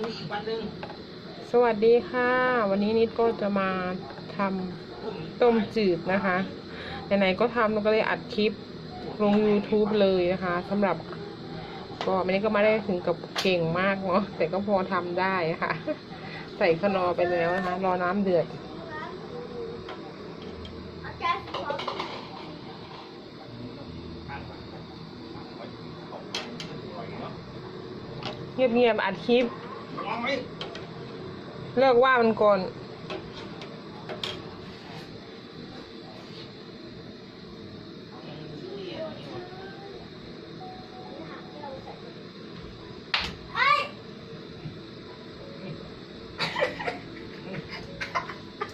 นี้อีกวันหนึ่งสวัสดีค่ะ วันนี้นิดก็จะมาทำต้มจืดนะคะไหนๆก็ทำเราก็เลยอัดคลิปลง YouTube เลยนะคะสำหรับ ก็ไม่ได้ก็ไม่ได้ถึงกับเก่งมากเนาะแต่ก็พอทำได้ค่ะ ใส่ขนอไปแล้วนะคะ รอน้ำเดือดเงียบๆอัดคลิป เลิกว่ามันก่อน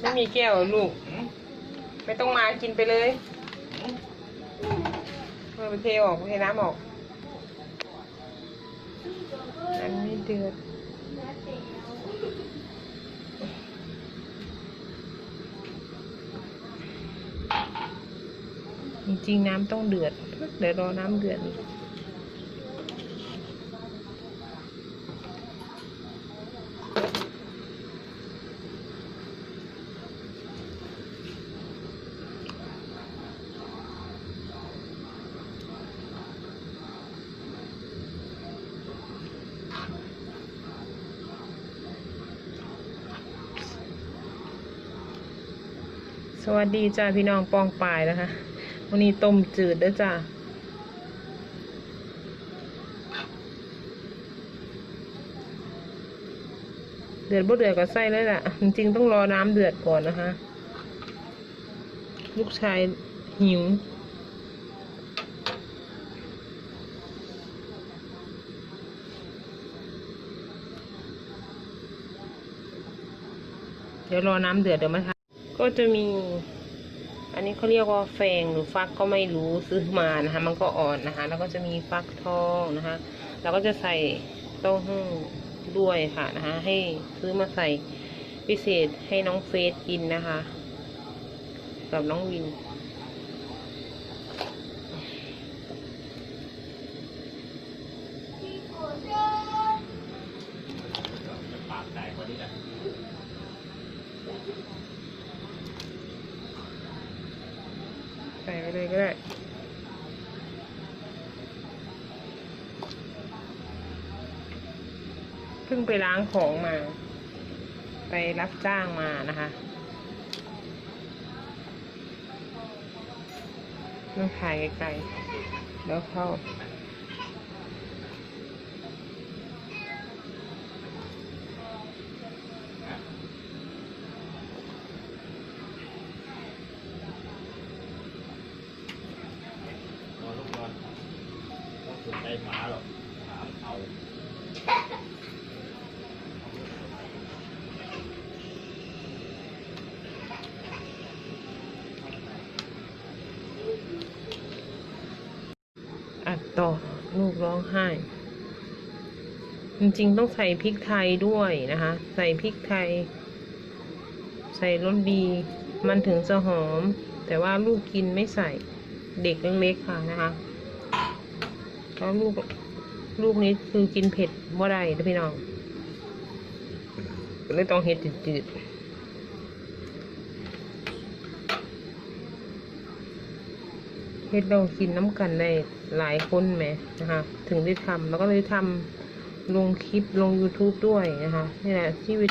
ไม่มีแก้วเหรอลูกหืมไม่ต้องมากินไปเลยหืมเออไปเทออกไปเทน้ำออก อันนี้เดือด จริงๆน้ำต้องเดือด เดี๋ยวรอน้ำเดือดอีก สวัสดีจ้าพี่น้องปองปายนะคะ วันนี้ต้มจืดด้อจ้าเดือดบ่เดือดก็ใส่เลยล่ะ จริงๆต้องรอน้ำเดือดก่อนนะคะ ลูกชายหิวเดี๋ยวรอน้ำเดือดเดี๋ยวมาทำ ก็จะมี อันนี้เขาเรียกว่าแฟงหรือฟักก็ไม่รู้ซื้อมานะคะ มันก็อ่อนนะคะ แล้วก็จะมีฟักทองนะคะ แล้วก็จะใส่เต้าหู้ด้วยค่ะนะคะ ให้ซื้อมาใส่พิเศษให้น้องเฟสกินนะคะ กับน้องวิน ปากแตกกว่านี้แหละ ใส่ไป เลยก็ได้เพิ่งไปล้างของมา ไปรับจ้างมานะคะต้องถ่ายไกลๆแล้วเข้า นอนลูกนอน ต้หมาหรอกหมาเอาอัดต่อลูกร้องไห้ จริงๆต้องใส่พริกไทยด้วยนะคะ ใส่พริกไทย ใส่รสดี มันถึงจะหอม แต่ว่าลูกกินไม่ใส่เด็กเล็กๆค่ะนะคะ แล้วลูกลูกนี้คือกินเผ็ดบ่ได้นะพี่น้องก็เลยต้องเฮ็ดจืดๆเฮ็ดเรากินน้ำกันได้หลายคนไหมนะคะ ถึงได้ทำแล้วก็เลยทำลงคลิปลง YouTube ด้วยนะคะนี่แหละชีวิต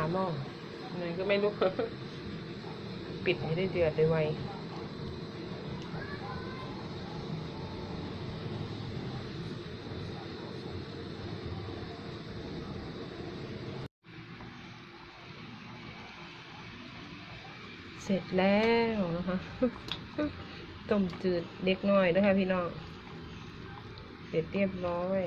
าหม้อไหนก็ไม่รู้ ปิดให้ได้เดือดไวเสร็จแล้วนะคะต้มจืดเล็กน้อยเด้วยค่ะพี่น้อง เสร็จเรียบร้อย